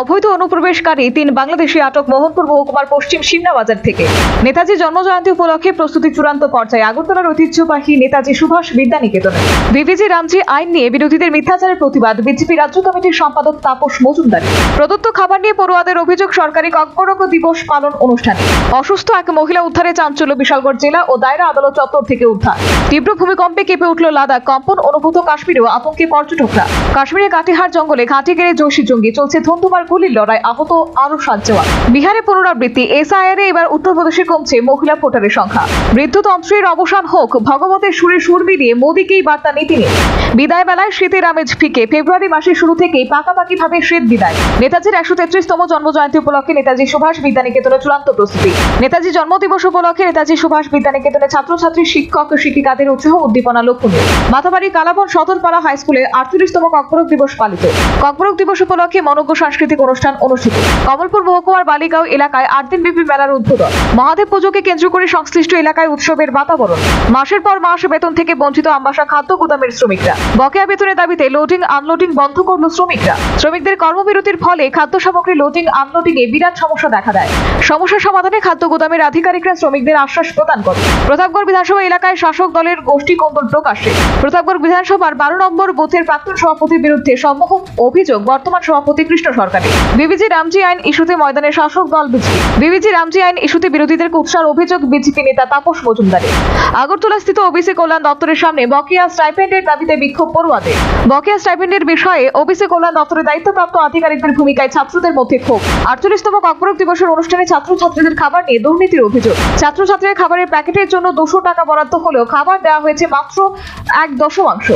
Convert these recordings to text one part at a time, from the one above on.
অবৈধ অনুপ্রবেশকারী তিন বাংলাদেশি আটক মোহনপুর মহকুমার পশ্চিম সিমনা বাজার থেকে। নেতাজি জন্মজয়ন্তী উপলক্ষে প্রস্তুতি চূড়ান্ত পর্যায়ে আগরতলার ঐতিহ্যবাহী নেতাজি সুভাষ বিদ্যানিকেতনে। বিবিজি রামজি আইন নিয়ে বিরোধীদের মিথ্যাচারের প্রতিবাদ, বিজেপি রাজ্য কমিটির সম্পাদক তাপস মজুমদার। প্রদত্ত খাবার নিয়ে পড়ুয়াদের অভিযোগ, সরকারি কর্করক দিবস পালন অনুষ্ঠানে। অসুস্থ এক মহিলা উদ্ধারে চাঞ্চল্য, বিশালগড় জেলা ও দায়রা আদালত চত্বর থেকে উদ্ধার। তীব্র ভূমিকম্পে কেঁপে উঠল লাদাখ। কম্পন অনুভূত কাশ্মীরেও আতঙ্কে পর্যটকরা। কাশ্মীরের কাটিহার জঙ্গলে ঘাঁটি গেড়ে জোশী জঙ্গি, চলছে ধন্দুবার গুলির লড়াই আহত আরও সাত জওয়ান। বিহারে পুনরাবৃত্তি, এসআইআর এবার উত্তরপ্রদেশে কমছে মহিলা ভোটারের সংখ্যা। বৃদ্ধতন্ত্রের অবসান হোক, ভগবতের সুরে সুর মিলিয়ে মোদীকেই বার্তা নীতি নিয়ে। বিদায় বেলায় শীতের আমেজ ফিকে, ফেব্রুয়ারি মাসের শুরু থেকেই পাকাপাকি ভাবে শীত বিদায়। নেতাজির একশো তেত্রিশতম জন্মজয়ন্তী উপলক্ষে নেতাজি সুভাষ বিদ্যানিকেতনের চূড়ান্ত প্রস্তুতি। নেতাজি জন্মদিবস উপলক্ষে নেতাজি সুভাষ বিদ্যানিকেতনের ছাত্রছাত্রী, শিক্ষক, শিক্ষিকাদের উৎসাহ উদ্দীপনা লক্ষণীয়। মাথাবাড়ি, কালাবন, সদরপাড়া হাই স্কুলে আটত্রিশতম ককবরক দিবস পালিত। ককবরক দিবস উপলক্ষে মনজ্ঞ সাংস্কৃতিক অনুষ্ঠান অনুষ্ঠিত। কমলপুর, মহকুমার বালিগাঁও এলাকায় আট দিনব্যাপী মেলার উদ্বোধন। মহাদেব পুজোকে কেন্দ্র করে সংশ্লিষ্ট এলাকায় উৎসবের বাতাবরণ। মাসের পর মাস বেতন থেকে বঞ্চিত আমবাসা খাদ্য গুদামের শ্রমিকরা। বকেয়া বেতনের দাবিতে লোডিং আনলোডিং বন্ধ করল শ্রমিকরা। শ্রমিকদের কর্মবিরতির ফলে খাদ্য সামগ্রী লোডিং আনলোডিং এ বিরাট সমস্যা দেখা দেয়। সমস্যা সমাধানে খাদ্য গুদামের আধিকারিকরা শ্রমিকদের আশ্বাস প্রদান করে প্রতাপগড় বিধানসভা এলাকায় শাসক দলের গোষ্ঠী কন্দল প্রকাশে প্রতাপগড় বিধানসভার বারো নম্বর বুথের প্রাক্তন সভাপতির বিরুদ্ধে সম্মুখ অভিযোগ বর্তমান সভাপতি কৃষ্ণ সরকারের বিবিজি রামজি আইন ইস্যুতে ময়দানে শাসক দল বিজেপি। বিবিজি রামজি আইন ইস্যুতে বিরোধীদের কুৎসার অভিযোগ বিজেপি নেতা তাপস মজুমদারের। আগরতলা স্থিত ওবিসি কল্যাণ দপ্তরের সামনে বকেয়া স্টাইপেন্ডের দাবিতে বিক্ষোভ পড়ুয়াদের। বকেয়া স্টাইপেন্ডের বিষয়ে ওবিসি কল্যাণ দপ্তরের দায়িত্বপ্রাপ্ত আধিকারিকদের ভূমিকায় ছাত্রদের মধ্যে ক্ষোভ। আটচল্লিশতম কর্পোরেট দিবসের অনুষ্ঠানে ছাত্রছাত্রীদের খাবার নিয়ে দুর্নীতির অভিযোগ। ছাত্রছাত্রীরা খাবারের প্যাকেটের জন্য দুশো টাকা বরাদ্দ হলেও খাবার দেওয়া হয়েছে মাত্র এক দশমাংশ।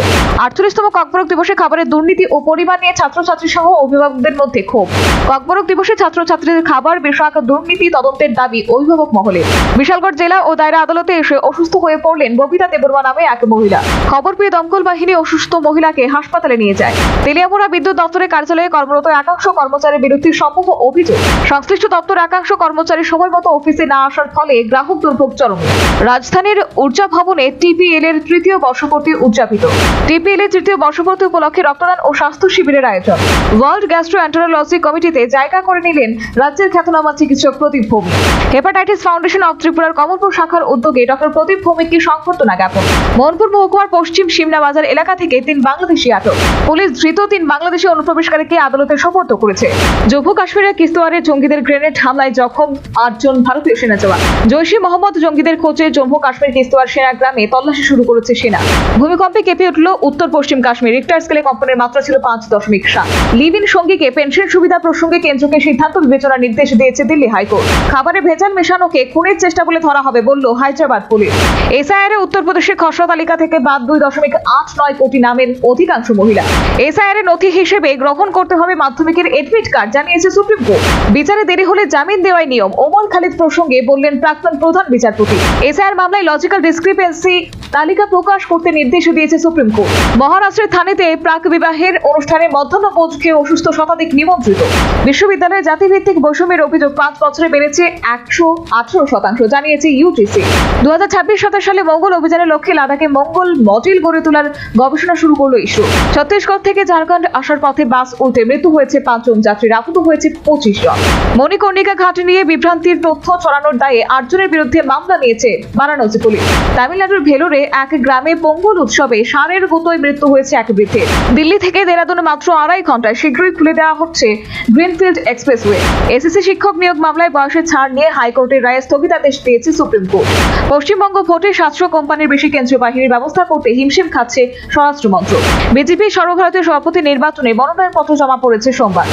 আটচল্লিশতম কর্পোরেট দিবসে খাবারের দুর্নীতি ও পরিমাণ নিয়ে ছাত্রছাত্রী সহ অভিভাবকদের মধ্যে ক্ষোভ কর্পোরেট দিবসে ছাত্রছাত্রীদের খাবার বিষয়ক দুর্নীতি তদন্তের দাবি অভিভাবক মহলে। বিশালগড় জেলা ও দায়রা আদালতে এসে অসুস্থ হয়ে পড়লেন ববিতা দেবর্মা নামে এক মহিলা। খবর পেয়ে দমকল বাহিনী অসুস্থ মহিলাকে হাসপাতালে নিয়ে যায়। তেলিয়ামুড়া বিদ্যুৎ দপ্তরের কার্যালয়ে কর্মরত একাংশ কর্মচারীর বিরুদ্ধে সমূহ অভিযোগ। সংশ্লিষ্ট দপ্তর একাংশ কর্মচারী সময় মতো অফিসে না আসার ফলে গ্রাহক দুর্ভোগ চরমে। রাজধানীর ঊর্জা ভবনে টিপিএল এর তৃতীয় বর্ষপূর্তি উদযাপিত। টিপিএল এর তৃতীয় বর্ষপূর্তি উপলক্ষে রক্তদান ও স্বাস্থ্য শিবিরের আয়োজন। ওয়ার্ল্ড গ্যাস্ট্রো অ্যান্টারোলজি কমিটিতে জায়গা করে নিলেন রাজ্যের খ্যাতনামা চিকিৎসক Pradip Bhowmik. Hepatitis foundation of ত্রিপুরার কমলপুর শাখার উদ্যোগে ডক্টর প্রদীপ ভৌমিককে সংবর্ধনা জ্ঞাপন। মোহনপুর মহকুমার পশ্চিম সিমনা বাজার এলাকা থেকে তিন বাংলাদেশি আটক। পুলিশ ধৃত তিন বাংলাদেশি অনুপ্রবেশকারীকে আদালতে সোপর্দ করেছে। জম্মু কাশ্মীরের কিস্তোয়ারে জঙ্গিদের গ্রেনেড হামলায় জখম আটজন ভারতীয় সেনা জওয়ান। জৈশি মোহাম্মদ জঙ্গিদের খোঁজে জম্মু কাশ্মীর কিস্তোয়ার সেনা গ্রামে তল্লাশি শুরু করেছে সেনা। ভূমিকম্পে কেঁপে উঠল উত্তর পশ্চিম কাশ্মীর। রিক্টার স্কেলে কম্পনের মাত্রা ছিল পাঁচ দশমিক সাত। লিভ ইন সঙ্গীকে পেনশন সুবিধা প্রসঙ্গে কেন্দ্রকে সিদ্ধান্ত বিবেচনার নির্দেশ দিয়েছে দিল্লি হাইকোর্ট। খাবারে ভেজাল মেশানোকে খুনের চেষ্টা বলে ধরা হবে বলল হায়দ্রাবাদ পুলিশ। এসআইআর উত্তরপ্রদেশের খসড়া তালিকা থেকে বাদ দুই দশমিক আট নয় কোটি নামের অধিকাংশ মহিলা। এসআইআর নথি হিসেবে গ্রহণ করতে হবে মাধ্যমিকের এডমিট কার্ড জানিয়েছে সুপ্রিম কোর্ট। বিচারে দেরি হলে জামিন দেওয়াই নিয়ম, ওমর খালিদ প্রসঙ্গে বললেন প্রাক্তন প্রধান বিচারপতি। এসআইআর মামলায় লজিক্যাল ডিসক্রিপেন্সি তালিকা প্রকাশ করতে নির্দেশ দিয়েছে সুপ্রিম কোর্ট। মহারাষ্ট্রের থানেতে প্রাক বিবাহের অনুষ্ঠানে মধ্যাহ্ন খেয়ে অসুস্থ শতাধিক নিমন্ত্রিত বিশ্ববিদ্যালয়ে জাতিভিত্তিক বৈষম্যের অভিযোগ পাঁচ বছরে বেড়েছে একশো আঠারো শতাংশ, জানিয়েছে ইউজিসি। দু হাজার ছাব্বিশ সালে মঙ্গল অভিযানের লক্ষ্যে লাদাখে মঙ্গল মডেল গড়ে তোলার গবেষণা শুরু করল ইসরো। ছত্তিশগড় থেকে ঝাড়খণ্ড আসার পথে বাস উল্টে মৃত্যু হয়েছে পাঁচজন যাত্রীর আহত হয়েছে পঁচিশ জন। মণিকর্ণিকা ঘাট নিয়ে বিভ্রান্তির তথ্য ছড়ানোর দায়ে আটজনের বিরুদ্ধে মামলা নিয়েছে বারাণসী পুলিশ। তামিলনাড়ুর ভেলোরে এক গ্রামে পঙ্গল উৎসবে সারের গুতোয় মৃত্যু হয়েছে এক বৃদ্ধের। দিল্লি থেকে দেরাদুনে মাত্র আড়াই ঘন্টায় শীঘ্রই খুলে দেওয়া হচ্ছে গ্রিনফিল্ড এক্সপ্রেসওয়ে। এসএসসি শিক্ষক নিয়োগ মামলায় বয়সের ছাড় নিয়ে হাইকোর্টের রায়ে স্থগিতাদেশ দিয়েছে সুপ্রিম কোর্ট। পশ্চিমবঙ্গ ভোটে সাতশো কোম্পানির বেশি কেন্দ্রীয় বাহিনীর ব্যবস্থা করতে হিমশিম খাচ্ছে স্বরাষ্ট্র মন্ত্রক। বিজেপি সর্বভারতীয় সভাপতি নির্বাচনে মনোনয়ন পত্র জমা পড়েছে সোমবার।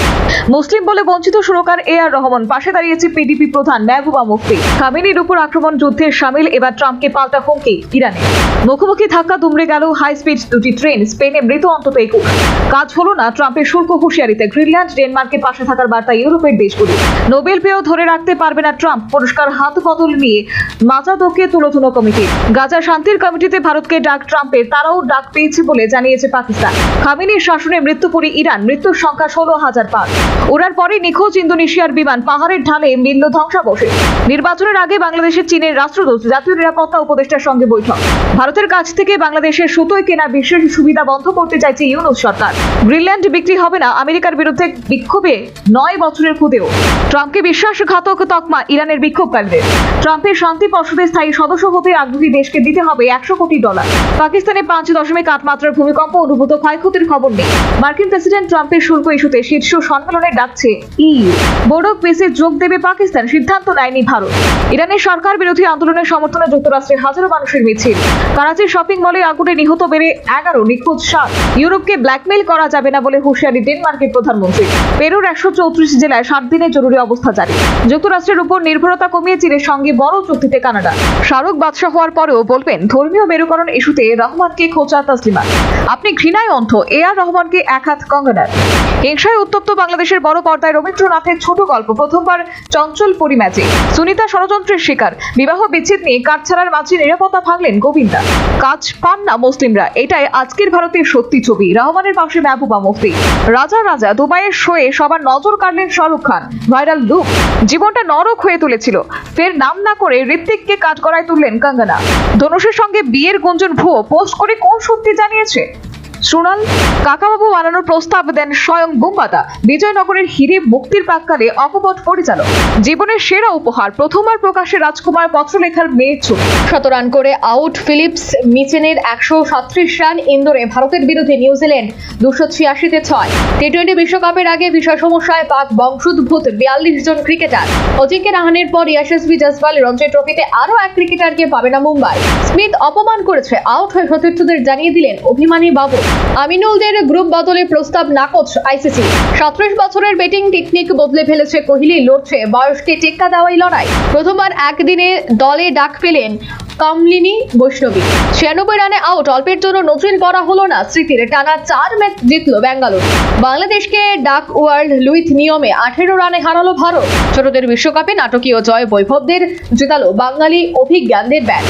মুসলিম বলে বঞ্চিত সুরকার এ আর রহমান পাশে দাঁড়িয়েছে পিডিপি প্রধান মেহবুবা মুফতি। খামেনির উপর আক্রমণ যুদ্ধের সামিল, এবার ট্রাম্পকে পাল্টা হুমকি ইরানে। মুখোমুখি ধাক্কা দুমড়ে গেল হাই স্পিড দুটি ট্রেন, স্পেনে মৃত অন্তত একুশ। কাজ হলো না ট্রাম্পের শুল্ক হুঁশিয়ারিতে। গ্রিনল্যান্ড ডেনমার্কের পাশে থাকার বার্তা ইউরোপের দেশগুলি নোবেল পেয়েও ধরে রাখতে পারবে না ট্রাম্প। পুরস্কার, হাত বদল নিয়ে মাজাদোকে তুলোধুনো কমিটি। গাজা শান্তির কমিটিতে ভারতকে ডাক ট্রাম্পের, তারাও ডাক পেয়েছে বলে জানিয়েছে পাকিস্তান। খামিনির শাসনে মৃত্যু পড়ে ইরান, মৃত্যুর সংখ্যা ষোলো হাজার পার ওরার পরে নিখোঁজ ইন্দোনেশিয়ার বিমান, পাহাড়ের ঢালে মিলল ধ্বংসাবশেষ। নির্বাচনের আগে বাংলাদেশের চীনের রাষ্ট্রদূত, জাতীয় নিরাপত্তা উপদেষ্টার সঙ্গে বৈঠক। ভারতের কাছ থেকে বাংলাদেশের সুতোয় কেনা বিশেষ সুবিধা বন্ধ করতে চাইছে ইউনুস সরকার। গ্রিনল্যান্ড বিক্রি হবে না, আমেরিকার বিরুদ্ধে বিক্ষোভ নয় বছরের খুদেও ট্রাম্পকে বিশ্বাসঘাতক তকমা ইরানের বিক্ষোভকারীদের। ট্রাম্পের শান্তি পর্ষদের স্থায়ী সদস্য হতে আগ্রহী দেশকে দিতে হবে একশো কোটি ডলার। পাকিস্তানে পাঁচ দশমিক আট মাত্রার ভূমিকম্প অনুভূত ক্ষয়ক্ষতির খবর নেই। মার্কিন প্রেসিডেন্ট ট্রাম্পের শুল্ক ইস্যুতে শীর্ষ সম্মেলনে ডাকছে ইইউ। বোর্ডক পেসে যোগ দেবে পাকিস্তান, সিদ্ধান্ত নেয়নি ভারত। ইরানের সরকার বিরোধী আন্দোলনের সমর্থনে যুক্তরাষ্ট্রে হাজারো মানুষের মিছিল। করাচির শপিং মলে আগুনে নিহত বেড়ে এগারো নিখোঁজ সাত। ইউরোপকে ব্ল্যাকমেইল করা যাবে না বলে হুঁশিয়ারি ডেনমার্কের প্রধানমন্ত্রী। পেরুর একশো চৌত্রিশ জেলায় সাত দিনের জরুরি অবস্থা জারি। যুক্তরাষ্ট্রের উপর নির্ভরতা কমিয়ে চীনের সঙ্গে বড় চুক্তিতে কানাডা। শাহরুখ বাদশাহ হওয়ার পরেও বলবেন, ধর্মীয় মেরুকরণ ইস্যুতে রহমানকে খোঁচা তাসলিমা। আপনি ঘৃণায় অন্ধ, এ আর রহমানকে এক হাত কঙ্গনার। হিংসায় উত্তপ্ত বাংলাদেশের বড় পর্দায় রবীন্দ্রনাথের ছোট গল্প প্রথমবার চঞ্চল পরিম্যাচে সুনিতা ষড়যন্ত্রের শিকার, বিবাহ বিচ্ছেদ নিয়ে কাঠছাড়ার মাঝে নিরাপত্তা ভাঙলেন গোবিন্দা। কাজ পান না মুসলিমরা, এটাই আজকের ভারতের সত্যি ছবি, রহমানের পাশে মেহবুবা মুফতি। রাজা রাজা দুবাইয়ের শোয়ে সবার নজর কাড়লেন শাহরুখ খান। Viral look. জীবনটা নরক হয়ে তুলেছিল। ফের নাম না করে ঋত্বিককে কাজ করায় তুললেন কঙ্গনা। ধনুষের সঙ্গে বিয়ের গুঞ্জন ভুয়ো পোস্ট করে কোন সত্যি জানিয়েছে? সোনাল কাকাবাবু বানানোর প্রস্তাব দেন স্বয়ং বুম্বাদা। বিজয়নগরের হিরে মুক্তির প্রাক্কালে অকপট পরিচালক। জীবনের সেরা উপহার, প্রথমবার প্রকাশে রাজকুমার পত্রলেখার মেয়ের ছবি। শত রান করে আউট ফিলিপস মিচেনের একশো সাত্রিশ রান ইন্দোরে ভারতের বিরুদ্ধে নিউজিল্যান্ড দুশো ছিয়াশিতে ছয়। টি টোয়েন্টি বিশ্বকাপের আগে বিষয় সমস্যায় পাক বংশোদ্ভূত বিয়াল্লিশ জন ক্রিকেটার। অজিঙ্ক্য রাহানের পর ইয়াশস্বী জসওয়াল রঞ্জি ট্রফিতে আরও এক ক্রিকেটারকে পাবে না মুম্বাই। স্মিথ অপমান করেছে, আউট হয়ে সতীর্থদের জানিয়ে দিলেন অভিমানী বাবু। আমিনুলদের গ্রুপ বদলের প্রস্তাব নাকচ আইসিসি। সাতত্রিশ বছরের ব্যাটিং টেকনিক বদলে ফেলেছে কোহলি, লড়ছে বয়সকে টেক্কা দেওয়াই লড়াই। প্রথমবার একদিনে দলে ডাক পেলেন কামলিনী বৈষ্ণবী। ছিয়ানব্বই রানে আউট, অল্পের জন্য নতুন করা হলো না স্মৃতির, টানা চার ম্যাচ জিতল ব্যাঙ্গালোর বাংলাদেশকে ডাক ওয়ার্ল্ড লুইথ নিয়মে আঠেরো রানে হারালো ভারত। ছোটদের বিশ্বকাপে নাটকীয় জয় বৈভবদের জেতালো বাঙালি অভিজ্ঞানদের ব্যাট।